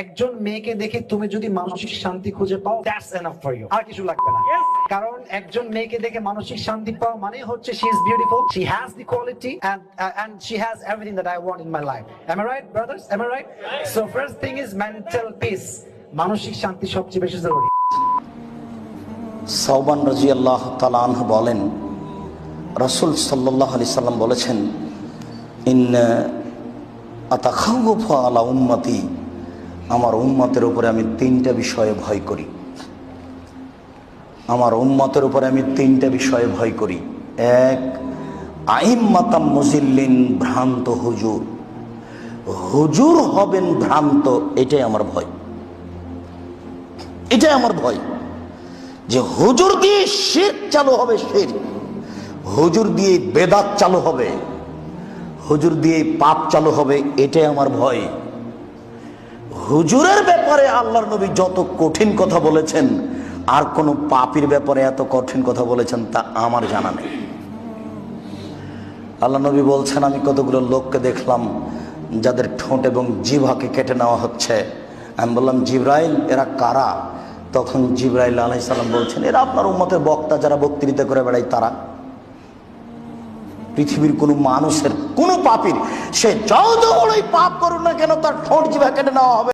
একজন মেয়েকে দেখে তুমি যদি মানসিক শান্তি খুঁজে পাও দ্যাটস এনাফ ফর ইউ আর কিছু লাগবে না। কারণ একজন মেয়েকে দেখে মানসিক শান্তি পাওয়া মানে হচ্ছে she is beautiful she has the quality and and she has everything that I want in my life am I right brothers am I right so first thing is mental peace মানসিক শান্তি সবচেয়ে বেশি জরুরি। সাউবান রাজি আল্লাহ তালাহ বলেন রসুল সাল্লাহ আলি সাল্লাম বলেছেন ইন আতাখাউফ আলা উম্মতি আমার উম্মতের উপরে আমি তিনটা বিষয়ে ভয় করি। আমার উম্মতের উপরে আমি তিনটা বিষয়ে ভয় করি। এক আইম মাতাম মুজিল্লিন ভ্রান্ত হুজুর। হুজুর হবেন ভ্রান্ত, এটাই আমার ভয়। এটাই আমার ভয়। যে হুজুর দিয়ে শির চালু হবে শির। হুজুর দিয়ে বেদাত চালু হবে। হুজুর দিয়ে পাপ চালু হবে, এটাই আমার ভয়। হুজুরের ব্যাপারে আল্লাহর নবী যত কঠিন কথা বলেছেন, আর কোন পাপির ব্যাপারে এত কঠিন কথা বলেছেন, তা আমার জানা নেই। আল্লাহ নবী বলছেন, আমি কতগুলো লোককে দেখলাম, যাদের ঠোঁট এবং জিভাকে কেটে নেওয়া হচ্ছে। আমি বললাম, জিব্রাইল, এরা কারা? তখন জিব্রাইল আলাই সাল্লাম বলছেন, এরা আপনার উম্মতের বক্তা, যারা বক্তৃতা করে বেড়ায় তারা। পৃথিবীর কোনো মানুষের কোনো পাপির, সে যত বড়ই পাপ করুন না কেন তার ঠোঁট জিভা কেটে নেওয়া হবে।